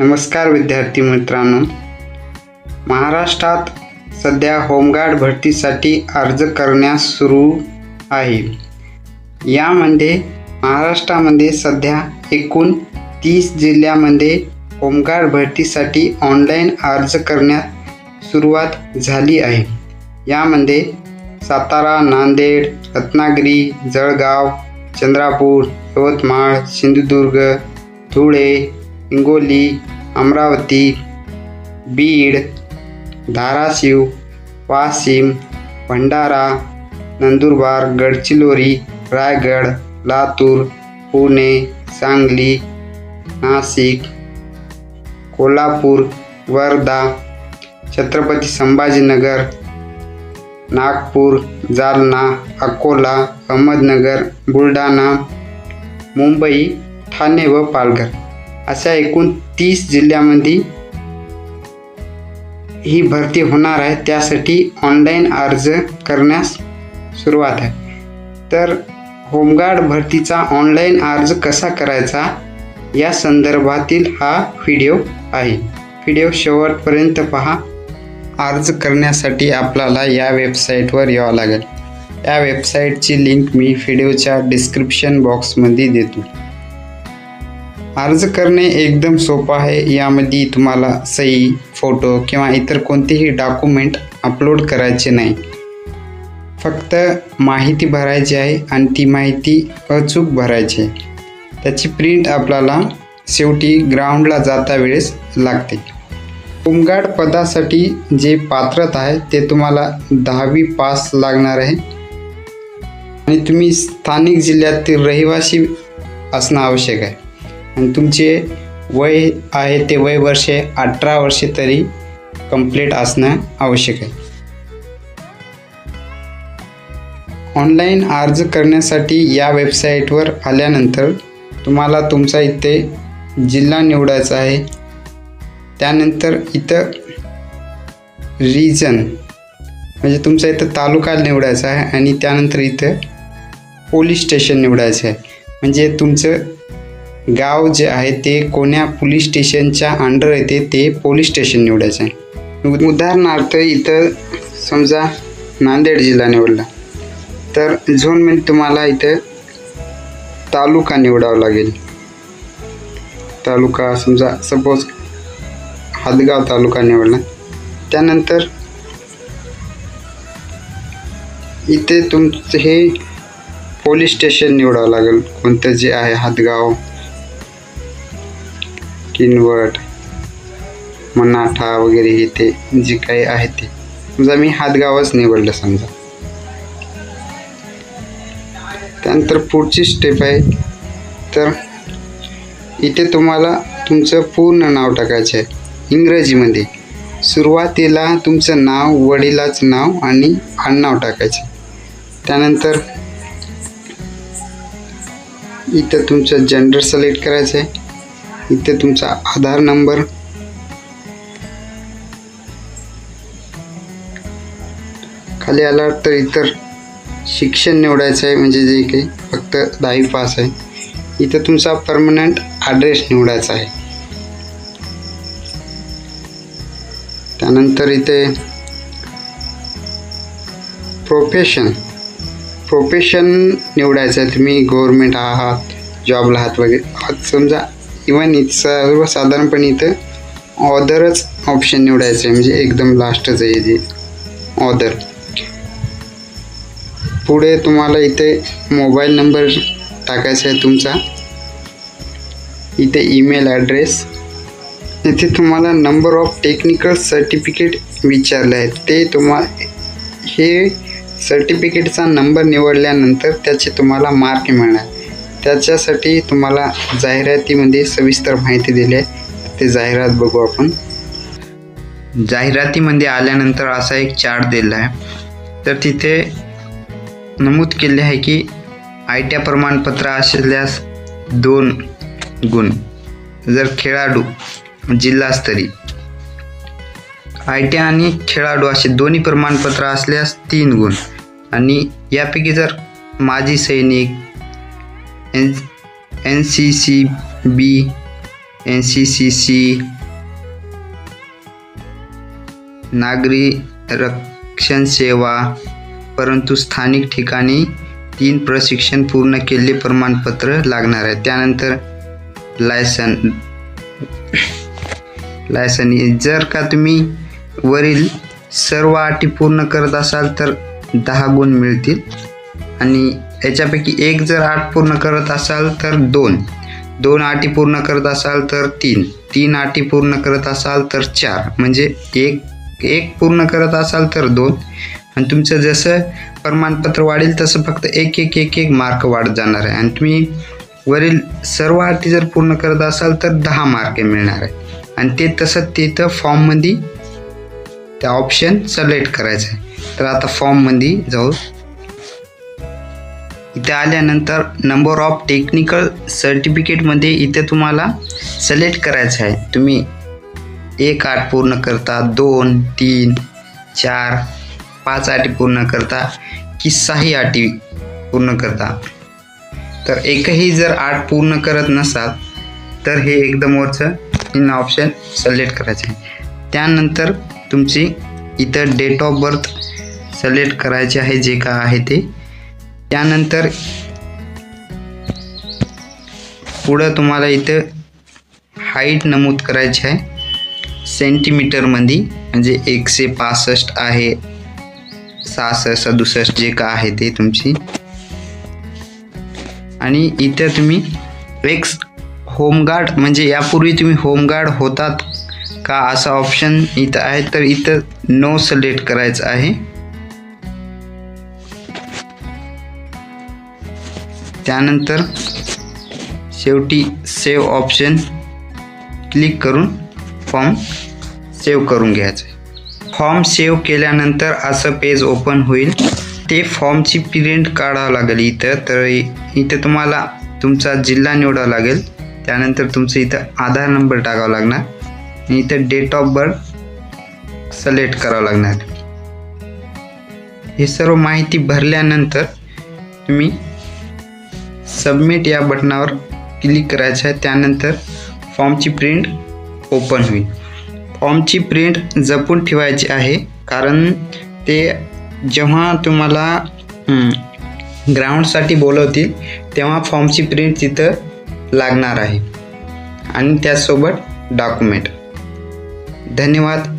नमस्कार विद्यार्थी मित्रांनो. महाराष्ट्रात सध्या होमगार्ड भरतीसाठी अर्ज करण्यास सुरू आहे. यामध्ये महाराष्ट्रामध्ये सध्या एकूण तीस जिल्ह्यामध्ये होमगार्ड भरतीसाठी ऑनलाईन अर्ज करण्यात सुरुवात झाली आहे. यामध्ये सातारा नांदेड रत्नागिरी जळगाव चंद्रापूर यवतमाळ सिंधुदुर्ग धुळे हिंगोली अमरावती बीड धाराशिव वाशिम भंडारा नंदुरबार गडचिरोली रायगड लातूर पुणे सांगली नाशिक कोल्हापूर वर्धा छत्रपती संभाजीनगर नागपूर जालना अकोला अहमदनगर बुलढाणा मुंबई ठाणे व पालघर. अशा एकूण तीस जिल्ह्यामध्ये ही भरती होणार आहे. त्यासाठी ऑनलाईन अर्ज करण्यास सुरुवात आहे. तर होमगार्ड भरतीचा ऑनलाईन अर्ज कसा करायचा? या संदर्भातील हा व्हिडिओ आहे. व्हिडिओ शेवटपर्यंत पहा. अर्ज करण्यासाठी आपल्याला या वेबसाईटवर यावं लागेल. या वेबसाईटची लिंक मी व्हिडिओच्या डिस्क्रिप्शन बॉक्समध्ये देतो. अर्ज करणे एकदम सोपं आहे. यामध्ये तुम्हाला सही फोटो किंवा इतर कोणतेही डॉक्युमेंट अपलोड करायचे नाही. फक्त माहिती भरायची आहे आणि ती माहिती अचूक भरायची आहे. त्याची प्रिंट आपल्याला शेवटी ग्राउंडला जाता वेळेस लागते. होमगार्ड पदासाठी जे पात्रता आहे ते तुम्हाला दहावी पास लागणार आहे. आणि तुम्ही स्थानिक जिल्ह्यातील रहिवासी असणं आवश्यक आहे. आणि तुमचे वय आहे ते वय वर्षे अठरा वर्षे तरी कंप्लीट असणं आवश्यक आहे. ऑनलाईन अर्ज करण्यासाठी या वेबसाईटवर आल्यानंतर तुम्हाला तुमचा इथे जिल्हा निवडायचा आहे. त्यानंतर इथं रिजन म्हणजे तुमचा इथं तालुका निवडायचा आहे आणि त्यानंतर इथं पोलीस स्टेशन निवडायचं आहे. म्हणजे तुमचं गाव जे आहे ते कोण्या पोलीस स्टेशनच्या अंडर येते ते पोलीस स्टेशन निवडायचं आहे. उदाहरणार्थ इथं समजा नांदेड जिल्हा निवडला. तर झोनमध्ये म्हणजे तुम्हाला इथं तालुका निवडावा लागेल. तालुका समजा सपोज हदगाव तालुका निवडला. त्यानंतर इथे तुमचं हे पोलीस स्टेशन निवडावं लागेल. कोणतं जे आहे हदगाव किनवट मनाठा वगैरे हे ते जे काही आहे ते. समजा मी हातगावच निवडलं समजा. त्यानंतर पुढची स्टेप आहे. तर इथे तुम्हाला तुमचं पूर्ण नाव टाकायचं आहे. इंग्रजीमध्ये सुरुवातीला तुमचं नाव वडिलाचं नाव आणि आडनाव टाकायचे त्यानंतर इथं तुमचं जेंडर सिलेक्ट करायचं आहे. इथे तुमचा आधार नंबर. खाली आला तर इतर शिक्षण निवडायचं आहे म्हणजे जे काही फक्त दहावी पास आहे. इथं तुमचा परमनंट ॲड्रेस निवडायचा आहे. त्यानंतर इथे प्रोफेशन प्रोफेशन निवडायचं आहे. तुम्ही गव्हर्मेंट आहात जॉबला आहात वगैरे. समजा इवन इथ सर्वसाधारणपणे इथं ऑदरच ऑप्शन निवडायचं आहे. म्हणजे एकदम लास्टच आहे जे ऑदर पुढे तुम्हाला इथे मोबाईल नंबर टाकायचा आहे तुमचा. इथे ईमेल ॲड्रेस इथे तुम्हाला नंबर ऑफ टेक्निकल सर्टिफिकेट विचारले आहेत. ते तुम्हा हे सर्टिफिकेटचा नंबर निवडल्यानंतर त्याचे तुम्हाला मार्क मिळणार. त्याच्यासाठी तुम्हाला जाहिरातीमध्ये सविस्तर माहिती दिली आहे. ते जाहिरात बघू आपण. जाहिरातीमध्ये आल्यानंतर असा एक चार्ट दिला आहे. तर तिथे नमूद केले आहे की आय टी प्रमाणपत्र असल्यास दोन गुण. जर खेळाडू जिल्हास्तरीय आय टी आणि खेळाडू असे दोन्ही प्रमाणपत्र असल्यास तीन गुण. आणि यापैकी जर माजी सैनिक N N C C B N C C C नागरी रक्षण सेवा परंतु स्थानिक ठिकाणी तीन प्रशिक्षण पूर्ण केले प्रमाणपत्र लागणार आहे. त्यानंतर लायसन लायसन जर का तुम्ही वरील सर्व अटी पूर्ण करत असाल तर दहा गुण मिळतील. आणि याच्यापैकी एक जर आठ पूर्ण करत असाल तर दोन. दोन अटी पूर्ण करत असाल तर तीन. तीन अटी पूर्ण करत असाल तर चार. म्हणजे एक एक पूर्ण करत असाल तर दोन. आणि तुमचं जसं प्रमाणपत्र वाढेल तसं फक्त एक एक एक एक मार्क वाढत जाणार आहे. आणि तुम्ही वरील सर्व अटी जर पूर्ण करत असाल तर दहा मार्क मिळणार आहे. आणि ते तसं तिथं फॉर्ममध्ये त्या ऑप्शन सिलेक्ट करायचं आहे. तर आता फॉर्ममध्ये जाऊ इथे आल्यानंतर नंबर ऑफ टेक्निकल सर्टिफिकेटमध्ये इथे तुम्हाला सिलेक्ट करायचं आहे. तुम्ही एक आठ पूर्ण करता दोन तीन चार पाच अटी पूर्ण करता की सहाही अटी पूर्ण करता. तर एकही जर आठ पूर्ण करत नसाल तर हे एकदम वरचं इन ऑप्शन सिलेक्ट करायचं आहे. त्यानंतर तुमची इथं डेट ऑफ बर्थ सिलेक्ट करायचे आहे जे का आहे ते. त्यानंतर पुढं तुम्हाला इथं हाईट नमूद करायची आहे. सेंटीमीटरमध्ये म्हणजे एकशे पासष्ट आहे सहासष्ट सदुसष्ट जे का आहे ते तुमची. आणि इथं तुम्ही एक्स होमगार्ड म्हणजे यापूर्वी तुम्ही होमगार्ड होतात का असा ऑप्शन इथं आहे तर इथं नो सिलेक्ट करायचं आहे. त्यानंतर शेवटी सेव ऑप्शन क्लिक करून फॉर्म सेव्ह करून घ्यायचं. फॉर्म सेव्ह केल्यानंतर असं पेज ओपन होईल. ते फॉर्मची प्रिंट काढावं लागेल इथं. तर इथं तुम्हाला तुमचा जिल्हा निवडावा लागेल. त्यानंतर तुमचं इथं आधार नंबर टाकावा लागणार. आणि इथं डेट ऑफ बर्थ सिलेक्ट करावं लागणार. हे सर्व माहिती भरल्यानंतर तुम्ही सबमिट या बटनावर क्लिक करायचं आहे. त्यानंतर फॉर्मची प्रिंट ओपन होईल. फॉर्मची प्रिंट जपून ठेवायची आहे. कारण ते जेव्हा तुम्हाला ग्राउंडसाठी बोलवतील तेव्हा फॉर्मची प्रिंट तिथं लागणार आहे. आणि त्याचसोबत डॉक्युमेंट. धन्यवाद.